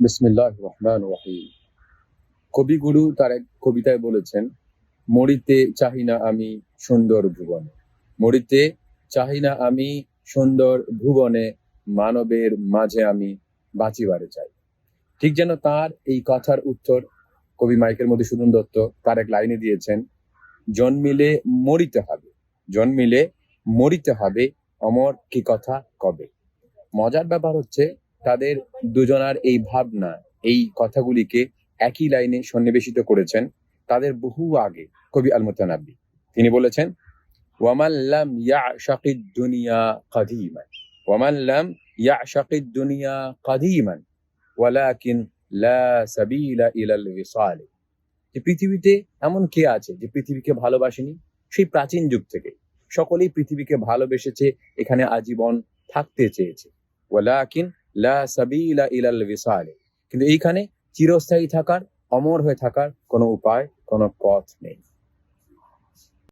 বিসমিল্লাহ রহমান রহিম। কবিগুরু তার এক কবিতায় বলেছেন, মরিতে চাহি না আমি সুন্দর ভুবনে। মরিতে চাহি না আমি সুন্দর ভুবনে, মানবের মাঝে আমি বাঁচিবারে চাই। ঠিক যেন তার এই কথার উত্তর কবি মাইকেল মধুসূদন দত্ত তার এক লাইনে দিয়েছেন, জন্মিলে মরিতে হবে, জন্মিলে মরিতে হবে, অমর কি কথা কবে? মজার ব্যাপার হচ্ছে তাদের দুজনার এই ভাবনা, এই কথাগুলিকে একই লাইনে সন্নিবেশিত করেছেন তাদের বহু আগে কবি আল মুতানাব্বি তিনি বলেছেন, ওয়ামান লাম ইয়াশাকিদ দুনিয়া কাদিমান, ওয়ামান লাম ইয়াশাকিদ দুনিয়া কাদিমান, ওয়ালাকিন লা সাবিলা ইলাল বিসালে যে পৃথিবীতে এমন কে আছে যে পৃথিবীকে ভালোবাসেনি? সেই প্রাচীন যুগ থেকে। সকলেই পৃথিবীকে ভালোবেসেছে, এখানে আজীবন থাকতে চেয়েছে। ওয়ালাকিন লা কিন্তু এইখানে চিরস্থায়ী থাকার অমর হয়ে থাকার কোনো উপায় কোনো পথ নেই।